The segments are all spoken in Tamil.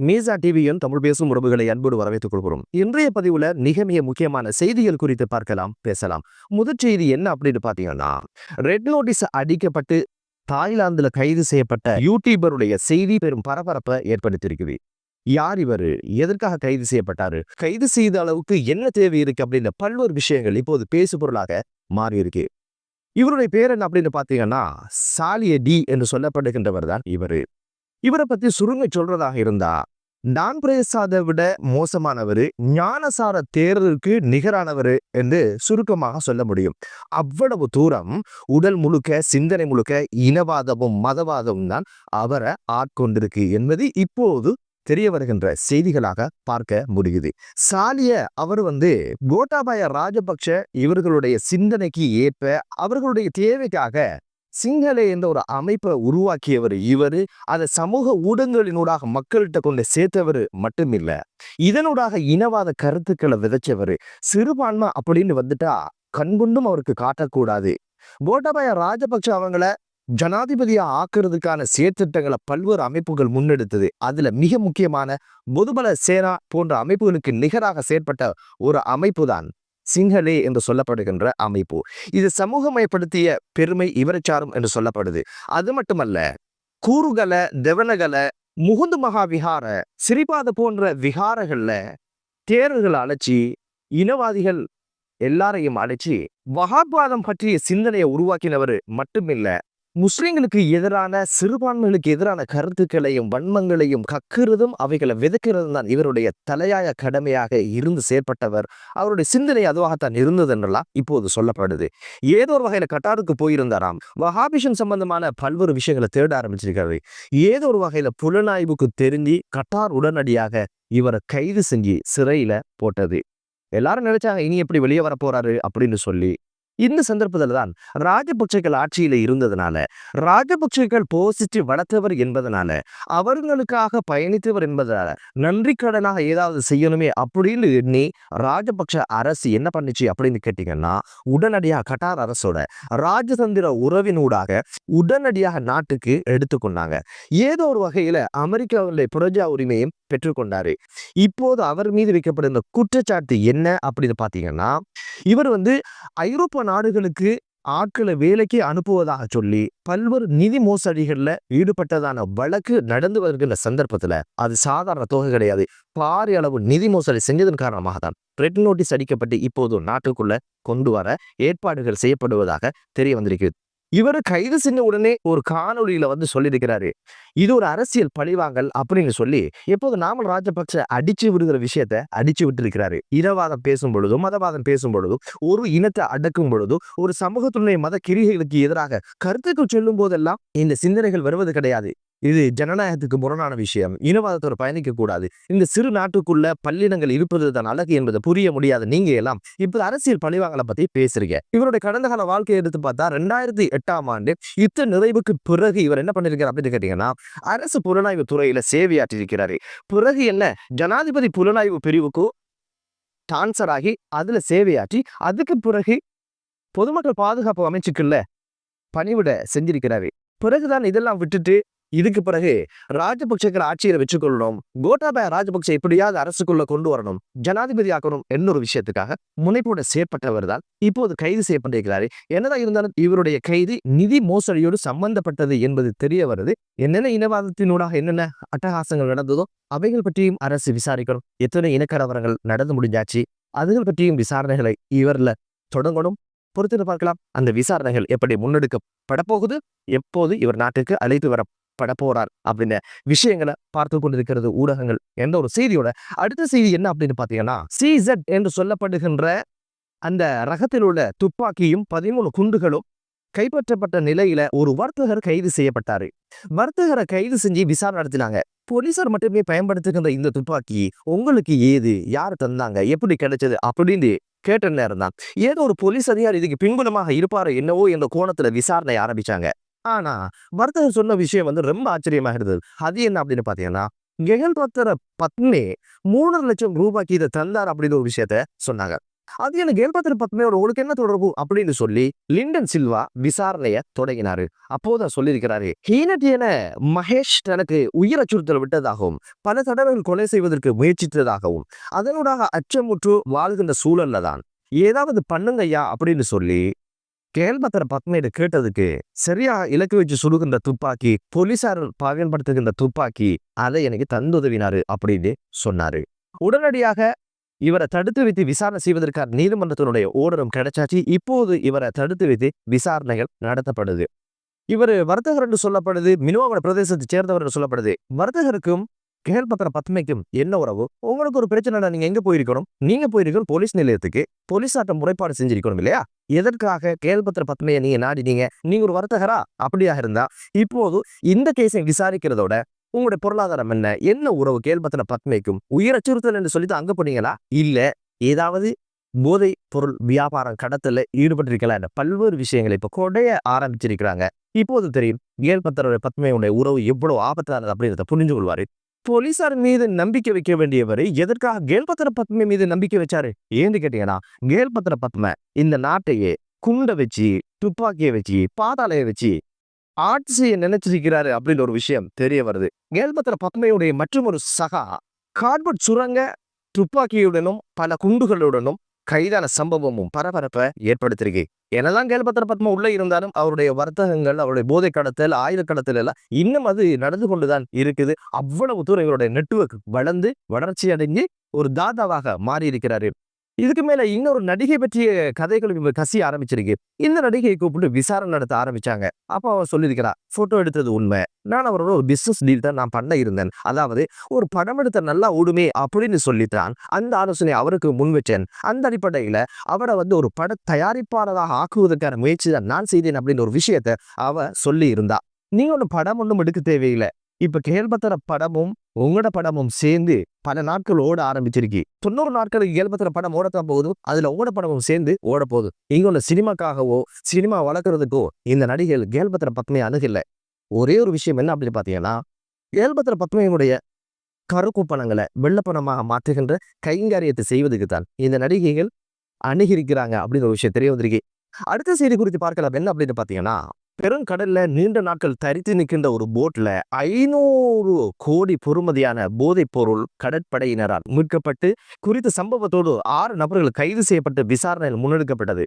மீசா டிவியின் தமிழ் பேசும் உறவுகளை அன்போடு வரவேற்றுக் கொள்கிறோம். இன்றைய பதிவுல மிக மிக முக்கியமான செய்திகள் குறித்து பார்க்கலாம் பேசலாம். முதற் செய்தி என்ன அப்படின்னு பாத்தீங்கன்னா ரெட் நோட்டீஸ் அடிக்கப்பட்டு தாய்லாந்துல கைது செய்யப்பட்ட யூடியூபருடைய செய்தி பெரும் பரபரப்பை ஏற்படுத்தியிருக்குது. யார் இவர்? எதற்காக கைது செய்யப்பட்டாரு? கைது செய்த அளவுக்கு என்ன தேவை இருக்கு அப்படின்ற பல்வேறு விஷயங்கள் இப்போது பேசு பொருளாக மாறி இருக்கு இவருடைய பேர் என்ன அப்படின்னு பாத்தீங்கன்னா சாலிய டி என்று சொல்லப்படுகின்றவர் தான் இவரு. இவரை பத்தி சுருங்க சொல்றதாக இருந்தா நான் பிரேசாதை விட மோசமானவர் ஞானசார தேரருக்கு நிகரானவர் என்று சுருக்கமாக சொல்ல முடியும். அவ்வளவு தூரம் உடல் முழுக்க சிந்தனை முழுக்க இனவாதமும் மதவாதமும் தான் அவரை ஆட்கொண்டிருக்கு என்பது இப்போது தெரிய வருகின்ற செய்திகளாக பார்க்க முடியுது. சாலிய அவர் வந்து கோட்டாபாய ராஜபக்ஷ இவர்களுடைய சிந்தனைக்கு ஏற்ப அவர்களுடைய தேவைக்காக சிங்களே என்ற ஒரு அமைப்பை உருவாக்கியவர் இவர். அதை சமூக ஊடகங்களினூடாக மக்கள்கிட்ட கொண்டு சேர்த்தவர் மட்டுமில்ல. இதனூடாக இனவாத கருத்துக்களை விதைச்சவர். சிறுபான்மை அப்படின்னு வந்துட்டா கண்கொண்டும் அவருக்கு காட்டக்கூடாது. கோட்டாபாய ராஜபக்ஷ அவங்கள ஜனாதிபதியா ஆக்குறதுக்கான செயற்திட்டங்களை பல்வேறு அமைப்புகள் முன்னெடுத்தது. அதுல மிக முக்கியமான பொதுபல சேனா போன்ற அமைப்புகளுக்கு நிகராக செயற்பட்ட ஒரு அமைப்பு தான் சிங்களே என்று சொல்லப்படுகின்ற அமைப்பு. இது சமூகமயப்படுத்திய பெருமை இவரசாரும் என்று சொல்லப்படுது. அது மட்டுமல்ல கூறுகல தெவனகல முகுந்து மகா விகார சிரிபாத போன்ற விகாரங்கள்ல தேர்வுகளை அழைச்சி இனவாதிகள் எல்லாரையும் அழைச்சி வகாபாதம் பற்றிய சிந்தனையை உருவாக்கினவர் மட்டுமில்ல முஸ்லிம்களுக்கு எதிரான சிறுபான்மைகளுக்கு எதிரான கருத்துக்களையும் வன்மங்களையும் கக்குறதும் அவைகளை விதைக்கிறதும் தான் இவருடைய தலையாய கடமையாக இருந்து செயற்பட்டவர். அவருடைய சிந்தனை அதுவாகத்தான் இருந்தது என்றெல்லாம் இப்போது சொல்லப்படுது. ஏதோ ஒரு வகையில கட்டாருக்கு போயிருந்தாராம். வஹாபிஷன் சம்பந்தமான பல்வேறு விஷயங்களை தேட ஆரம்பிச்சிருக்காரு. ஏதோ ஒரு வகையில புலனாய்வுக்கு தெரிஞ்சு கட்டார் உடனடியாக இவரை கைது செஞ்சு சிறையில போட்டது. எல்லாரும் நினைச்சாங்க இனி எப்படி வெளியே வரப்போறாரு? அப்படின்னு சொல்லி இந்த சந்தர்ப்பத்தில் தான் ராஜபக்சேக்கள் ஆட்சியில் இருந்ததுனால ராஜபக்சேக்கள் போசித்து வளர்த்தவர் என்பதனால அவர்களுக்காக பயணித்தவர் என்பதனால நன்றி கடனாக ஏதாவது செய்யணுமே அப்படின்னு எண்ணி ராஜபக்ஷ அரசு என்ன பண்ணுச்சு அப்படின்னு கேட்டீங்கன்னா உடனடியாக கட்டார் அரசோட ராஜதந்திர உறவினூடாக உடனடியாக நாட்டுக்கு எடுத்துக்கொண்டாங்க ஏதோ ஒரு வகையில் அமெரிக்காவுடைய புரஜா உரிமையும் பெற்றுக்கொண்டாரு இப்போது அவர் மீது வைக்கப்படுகிற குற்றச்சாட்டு என்ன அப்படின்னு பார்த்தீங்கன்னா இவர் வந்து ஐரோப்பா நாடுகளுக்கு ஆட்களை வேலைக்கு அனுப்புவதாக சொல்லி பல்வேறு நிதி மோசடிகள்ல ஈடுபட்டதான வழக்கு நடந்து வருகின்ற சந்தர்ப்பத்துல அது சாதாரண தொகை கிடையாது. பாரிய அளவு நிதி மோசடி செஞ்சதன் காரணமாக தான் ரெட் நோட்டீஸ் அடிக்கப்பட்டு இப்போது நாட்டுக்குள்ள கொண்டு வர ஏற்பாடுகள் செய்யப்படுவதாக தெரிய வந்திருக்கிறது. இவர் கைது செஞ்ச உடனே ஒரு காணொளியில வந்து சொல்லியிருக்கிறாரு. இது ஒரு அரசியல் பழிவாங்கல் அப்படின்னு சொல்லி எப்போது நாமல் ராஜபக்ச அடிச்சு விடுகிற விஷயத்த அடிச்சு விட்டு இனவாதம் பேசும் பொழுதும் மதவாதம் பேசும் பொழுதும் ஒரு இனத்தை அடக்கும் பொழுதும் ஒரு சமூகத்துடைய மத கிரிகைகளுக்கு எதிராக கருத்துக்கள் சொல்லும் போதெல்லாம் இந்த சிந்தனைகள் வருவது கிடையாது. இது ஜனநாயகத்துக்கு முரணான விஷயம். இனவாதத்தோட பயணிக்க கூடாது இந்த சிறு நாட்டுக்குள்ள பல்லினங்கள் இருப்பது தான் அழகு என்பதை புரிய முடியாத. நீங்க எல்லாம் இப்ப அரசியல் பழிவாங்கலை பத்தி பேசுறீங்க. இவருடைய கடந்த கால வாழ்க்கையை எடுத்து பார்த்தா ரெண்டாயிரத்தி எட்டாம் ஆண்டு யுத்த நிறைவுக்கு பிறகு இவர் என்ன பண்ணிருக்காரு அப்படின்னு கேட்டீங்கன்னா அரசு புலனாய்வு துறையில சேவையாற்றிருக்கிறாரு பிறகு என்ன? ஜனாதிபதி புலனாய்வு பிரிவுக்கு டான்சர் ஆகி அதுல சேவையாற்றி அதுக்கு பிறகு பொதுமக்கள் பாதுகாப்பு அமைச்சுக்குள்ள பணிவிட செஞ்சிருக்கிறாரு. பிறகுதான் இதெல்லாம் விட்டுட்டு இதுக்கு பிறகு ராஜபக்சேக்கள் ஆட்சியில் வச்சுக்கொள்ளணும். கோட்டாபாய ராஜபக்சே எப்படியாவது அரசுக்குள்ள கொண்டு வரணும். ஜனாதிபதி ஆக்கணும் என்னொரு விஷயத்துக்காக முனைப்போட செயற்பட்டவர் தான் இப்போது கைது செய்யப்பட்டிருக்கிறாரு. என்னதான் இருந்தாலும் இவருடைய கைது நிதி மோசடியோடு சம்பந்தப்பட்டது என்பது தெரிய வருது. என்னென்ன இனவாதத்தினூடாக என்னென்ன அட்டகாசங்கள் நடந்ததோ அவைகள் பற்றியும் அரசு விசாரிக்கணும். எத்தனை இனக்கலவரங்கள் நடந்து முடிஞ்சாச்சு அதுகள் பற்றியும் விசாரணைகளை இவர்ல தொடங்கணும். பொறுத்து பார்க்கலாம். அந்த விசாரணைகள் எப்படி முன்னெடுக்கப்பட போகுது? எப்போது இவர் நாட்டுக்கு அழைத்து வர பட போறார் அப்படின்னு. விஷயங்களை பார்த்து கொண்டிருக்கிறது ஊடகங்கள் எந்த ஒரு செய்தியோட அடுத்த செய்தி என்ன அப்படின்னு பார்த்தீங்கன்னா சிசெட் என்று சொல்லப்படுகின்ற அந்த ரகத்தில் உள்ள துப்பாக்கியும் பதிமூணு குண்டுகளும் கைப்பற்றப்பட்ட நிலையில ஒரு வர்த்தகர் கைது செய்யப்பட்டாரு. வர்த்தகரை கைது செஞ்சு விசாரணை நடத்தினாங்க. போலீசார் மட்டுமே பயன்படுத்துகின்ற இந்த துப்பாக்கி உங்களுக்கு ஏது? யார் தந்தாங்க? எப்படி கிடைச்சது? அப்படின்னு கேட்ட நேரம் தான் ஏதோ ஒரு போலீஸ் அதிகாரி இதுக்கு பின்புலமாக இருப்பாரு என்னவோ என்ற கோணத்துல விசாரணை ஆரம்பிச்சாங்க. ஆனா பரதர் சொன்ன விஷயம் வந்து ரொம்ப ஆச்சரியமாக இருந்தது. அது என்ன அப்படின்னு பாத்தீங்கன்னா கெகன்பத்தர பத்னி மூணரை லட்சம் ரூபாய்க்கு இதை தந்தார் அப்படின்னு ஒரு விஷயத்த சொன்னாங்க. அது எனக்கு கேல்பத்திர பத்மையோட உங்களுக்கு என்ன தொடர்பு? அப்படின்னு சொல்லி லிண்டன் சில்வா விசாரணைய தொடங்கினாரு. அப்போதான் சொல்லியிருக்கிறாரு ஹீனட்டியன மகேஷ் தனக்கு உயிர் அச்சுறுத்தல் விட்டதாகவும் பல தடவைகள் கொலை செய்வதற்கு முயற்சித்ததாகவும் அதனூடாக அச்சமுற்று வாழ்கின்ற சூழல்ல தான். ஏதாவது பண்ணுங்கய்யா அப்படின்னு சொல்லி கேள்பத்திர பத்மையிட கேட்டதுக்கு சரியா இலக்கு வச்சு சுடுகின்ற துப்பாக்கி போலீசார் பயன்படுத்துகின்ற துப்பாக்கி அதை எனக்கு தந்துதவினாரு அப்படின்னு சொன்னாரு. உடனடியாக இவரை தடுத்து வைத்து விசாரணை செய்வதற்காக நீதிமன்றத்தினுடைய ஓடரும் கிடைச்சாச்சு. இப்போது இவரை தடுத்து வைத்து விசாரணைகள் நடத்தப்படுது. இவர் வர்த்தகர் என்று சொல்லப்படுது மினுவாமட பிரதேசத்தை சேர்ந்தவர் என்று சொல்லப்படுது. வர்த்தகருக்கும் கேள்பத்திர பத்மைக்கும் என்ன உறவு? உங்களுக்கு ஒரு பிரச்சனை நீங்க எங்க போயிருக்கணும்? நீங்க போயிருக்கணும் போலீஸ் நிலையத்துக்கு. போலீஸார்ட்ட முறைப்பாடு செஞ்சிருக்கணும் இல்லையா? எதற்காக கேள்பத்திர பத்மையை நீங்க நாடினீங்க? நீங்க ஒரு வர்த்தகரா? அப்படியா இருந்தா? இப்போது இந்த கேஸை விசாரிக்கிறதோட உங்களுடைய பொருளாதாரம் என்ன? என்ன உறவு கேள்பத்திர பத்மைக்கும் உயிர் அச்சுறுத்தல் என்று சொல்லிட்டு அங்க போனீங்களா? இல்ல ஏதாவது போதை பொருள் வியாபாரம் கடத்தல ஈடுபட்டிருக்கலாம் என்ற பல்வேறு விஷயங்களை இப்ப கொடைய ஆரம்பிச்சிருக்கிறாங்க. இப்போது தெரியும் கேள்பத்தரோட பத்மையுடைய உறவு எவ்வளவு ஆபத்தானது அப்படின்றத புரிஞ்சு கொள்வாரு. போலீசார் மீது நம்பிக்கை வைக்க வேண்டியவர் எதற்காக கேல்பத்திர பத்மை மீது நம்பிக்கை வச்சாரு? ஏன்னு கேட்டீங்கன்னா கேல்பத்திர பத்மை இந்த நாட்டையே குண்டை வச்சு துப்பாக்கியை வச்சு பாதாளைய வச்சு ஆட்சி செய்ய நினைச்சிருக்கிறாரு அப்படின்னு ஒரு விஷயம் தெரிய வருது. கேல்பத்திர பத்மையுடைய மற்றும் ஒரு சகா கார்பட் சுரங்க துப்பாக்கியுடனும் பல குண்டுகளுடனும் கைதான சம்பவமும் பரபரப்பை ஏற்படுத்திருக்கு. என்னதான் கேள்பத்திர பத்மா உள்ள இருந்தாலும் அவருடைய வர்த்தகங்கள் அவருடைய போதை கடத்தல் ஆயுத கடத்தல் எல்லாம் இன்னும் அது நடந்து கொண்டுதான் இருக்குது. அவ்வளவு தூரம் இவருடைய நெட்வொர்க் வளர்ந்து வளர்ச்சி அடைஞ்சு ஒரு தாதாவாக மாறி இருக்கிறாரு இதுக்கு மேல இன்னொரு நடிகை பற்றிய கதைகளும் கசிய ஆரம்பிச்சிருக்கு. இந்த நடிகையை கூப்பிட்டு விசாரணை நடத்த ஆரம்பிச்சாங்க. அப்ப அவ சொல்லியிருக்கிறா போட்டோ எடுத்தது உண்மை. நான் அவரோட ஒரு பிசினஸ் டீல் தான் நான் பண்ண இருந்தேன். அதாவது ஒரு படம் எடுத்த நல்லா ஓடுமே அப்படின்னு சொல்லித்தான். அந்த ஆலோசனை அவருக்கு முன் வச்சேன். அந்த அடிப்படையில அவரை வந்து ஒரு பட தயாரிப்பாளராக ஆக்குவதற்கான முயற்சி தான் நான் செய்தேன் அப்படின்னு ஒரு விஷயத்த அவ சொல்லி இருந்தா நீங்க ஒன்று படம் ஒன்றும் எடுக்க தேவையில்லை. இப்ப கேள்பத்திர படமும் உங்களோட படமும் சேர்ந்து பல நாட்கள் ஓட ஆரம்பிச்சிருக்கு. தொண்ணூறு நாட்களுக்கு கேள்பத்திர படம் ஓடத்தான் போகுது. அதுல ஓட படமும் சேர்ந்து ஓட போகுது. இங்க உள்ள சினிமாக்காகவோ சினிமா வளர்க்கறதுக்கோ இந்த நடிகைகள் கேள்பத்திர பத்மையை அணுகல. ஒரே ஒரு விஷயம் என்ன அப்படின்னு பாத்தீங்கன்னா கேள்பத்திர பத்மையினுடைய கருக்குப்பணங்களை வெள்ளப்பணமாக மாற்றுகின்ற கைங்காரியத்தை செய்வதுக்கு தான் இந்த நடிகைகள் அணுகிருக்கிறாங்க அப்படின்னு ஒரு விஷயம் தெரிய வந்திருக்கு. அடுத்த செய்தி குறித்து பார்க்கலாம். என்ன அப்படின்னு பாத்தீங்கன்னா பெருங்கடல்ல நீண்ட நாட்கள் தரித்து நிற்கின்ற ஒரு போட்ல ஐநூறு கோடி பொறுமதியான போதைப் பொருள் கடற்படையினரால் மீட்கப்பட்டு குறித்த சம்பவத்தோடு ஆறு நபர்கள் கைது செய்யப்பட்டு விசாரணையில் முன்னெடுக்கப்பட்டது.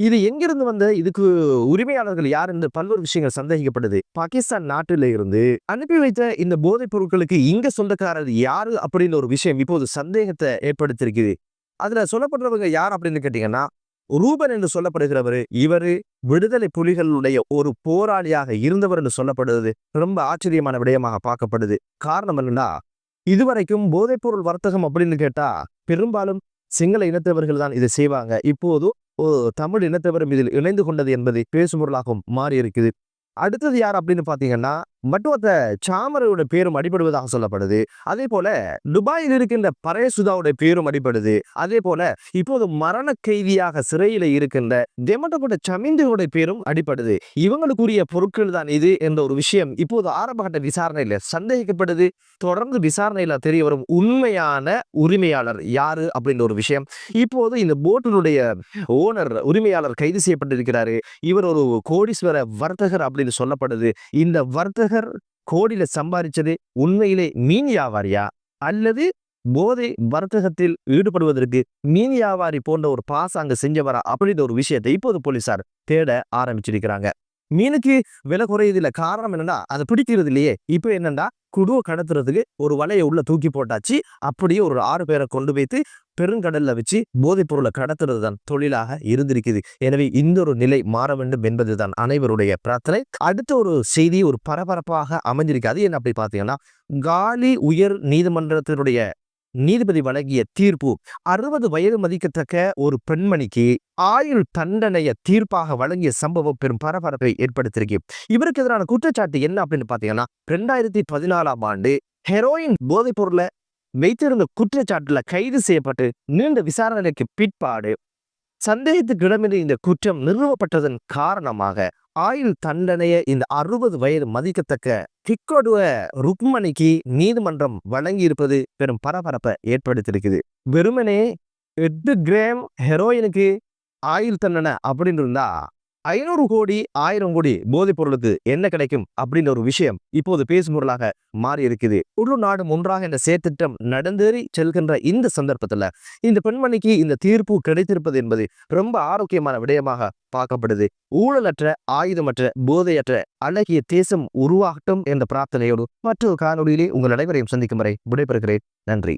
இது எங்கிருந்து வந்த? இதுக்கு உரிமையாளர்கள் யார் என்று பல்வேறு விஷயங்கள் சந்தேகிக்கப்பட்டது பாகிஸ்தான் நாட்டில இருந்து அனுப்பி வைத்த இந்த போதைப் பொருட்களுக்கு இங்க சொந்தக்காரர் யாரு? அப்படின்னு ஒரு விஷயம் இப்போது சந்தேகத்தை ஏற்படுத்தியிருக்குது. அதுல சொல்லப்படுறவங்க யார் அப்படின்னு கேட்டீங்கன்னா ரூபன் என்று சொல்லப்படுகிறவர் இவரு விடுதலை புலிகளுடைய ஒரு போராளியாக இருந்தவர் என்று சொல்லப்படுவது ரொம்ப ஆச்சரியமான விடயமாக பார்க்கப்படுது. காரணம் என்னன்னா இதுவரைக்கும் போதைப்பொருள் வர்த்தகம் அப்படின்னு கேட்டா பெரும்பாலும் சிங்கள இனத்தவர்கள் தான் இதை செய்வாங்க. இப்போது தமிழ் இனத்தவரும் இதில் இணைந்து கொண்டது என்பது பேசுபொருளாகவும் மாறி இருக்குது அடுத்தது யார் அப்படின்னு பாத்தீங்கன்னா மட்டுவத்த சாமரோட பேரும் அடிபடுவதாக சொல்லப்படுது. அதே போல துபாயில் இருக்கின்ற பரேசுதாவுடைய பேரும் அடிபடுது. அதே போல இப்போது மரண கைதியாக சிறையில் இருக்கின்ற தெமட்டப்பட்ட சமிந்துவோட பேரும் அடிபடுது. இவங்களுக்குரிய பொருட்கள் தான் இது என்ற ஒரு விஷயம் இப்போது ஆரம்பகட்ட விசாரணையில சந்தேகிக்கப்படுது. தொடர்ந்து விசாரணையில தெரிய வரும் உண்மையான உரிமையாளர் யாரு அப்படின்ற ஒரு விஷயம். இப்போது இந்த போட்டினுடைய ஓனர் உரிமையாளர் கைது செய்யப்பட்டிருக்கிறாரு. இவர் ஒரு கோடீஸ்வர வர்த்தகர் அப்படின்னு சொல்லப்படுது. இந்த வர்த்தக வர்த்தகர் கோடியில சம்பாதிச்சது உண்மையிலே மீன் வியாபாரியா? அல்லது போதை வர்த்தகத்தில் ஈடுபடுவதற்கு மீன் வியாபாரி போன்ற ஒரு பாசாங்க செஞ்சவரா? அப்படின்ற ஒரு விஷயத்தை இப்போது போலீசார் தேட ஆரம்பிச்சிருக்கிறாங்க. மீனுக்கு விலை குறையுதல்ல காரணம் என்னன்னா அதை பிடிக்கிறது இல்லையே இப்போ என்னன்னா குடுவை கடத்துறதுக்கு ஒரு வலையை உள்ள தூக்கி போட்டாச்சு. அப்படியே ஒரு ஆறு பேரை கொண்டு வைத்து பெருங்கடல்ல வச்சு போதைப் பொருளை கடத்துறது தான் தொழிலாக இருந்திருக்குது. எனவே இந்த ஒரு நிலை மாற வேண்டும் என்பதுதான் அனைவருடைய பிரார்த்தனை. அடுத்த ஒரு செய்தி ஒரு பரபரப்பாக அமைஞ்சிருக்காது அது என்ன அப்படி பார்த்தீங்கன்னா காலி உயர் நீதிமன்றத்தினுடைய நீதிபதி வழங்கிய தீர்ப்பு அறுபது வயது மதிக்கத்தக்க ஒரு பெண்மணிக்கு ஆயுள் தண்டனைய தீர்ப்பாக வழங்கிய சம்பவம் பெரும் பரபரப்பை ஏற்படுத்தியிருக்கு. இவருக்கு எதிரான குற்றச்சாட்டு என்ன அப்படின்னு பாத்தீங்கன்னா ரெண்டாயிரத்தி பதினாலாம் ஆண்டு ஹெரோயின் போதைப் பொருளை வைத்திருந்த குற்றச்சாட்டுல கைது செய்யப்பட்டு நீண்ட விசாரணைக்கு பிற்பாடு சந்தேகத்துக்கிடமிருந்து இந்த குற்றம் நிறுவப்பட்டதன் காரணமாக ஆயுள் தண்டனையை இந்த அறுபது வயது மதிக்கத்தக்க கிக்கோடுவ ருக்மணிக்கு நீதிமன்றம் வழங்கி இருப்பது பெரும் பரபரப்பை ஏற்படுத்தியிருக்குது. வெறுமனே எட்டு கிராம் ஹெரோயினுக்கு ஆயுள் தண்டனை அப்படின்னு இருந்தா ஐநூறு கோடி ஆயிரம் கோடி போதைப் பொருளுக்கு என்ன கிடைக்கும் அப்படின்ற ஒரு விஷயம் இப்போது பேசும் பொருளாக மாறி இருக்குது ஒரு நாடும் ஒன்றாக இந்த செயற்திட்டம் நடந்தேறி செல்கின்ற இந்த சந்தர்ப்பத்துல இந்த பெண்மணிக்கு இந்த தீர்ப்பு கிடைத்திருப்பது என்பது ரொம்ப ஆரோக்கியமான விடயமாக பார்க்கப்படுது. ஊழலற்ற ஆயுதமற்ற போதையற்ற அழகிய தேசம் உருவாகட்டும் என்ற பிரார்த்தனையோடு மற்றொரு காணொலியிலே உங்கள் அனைவரையும் சந்திக்கும் வரை விடைபெறுகிறேன். நன்றி.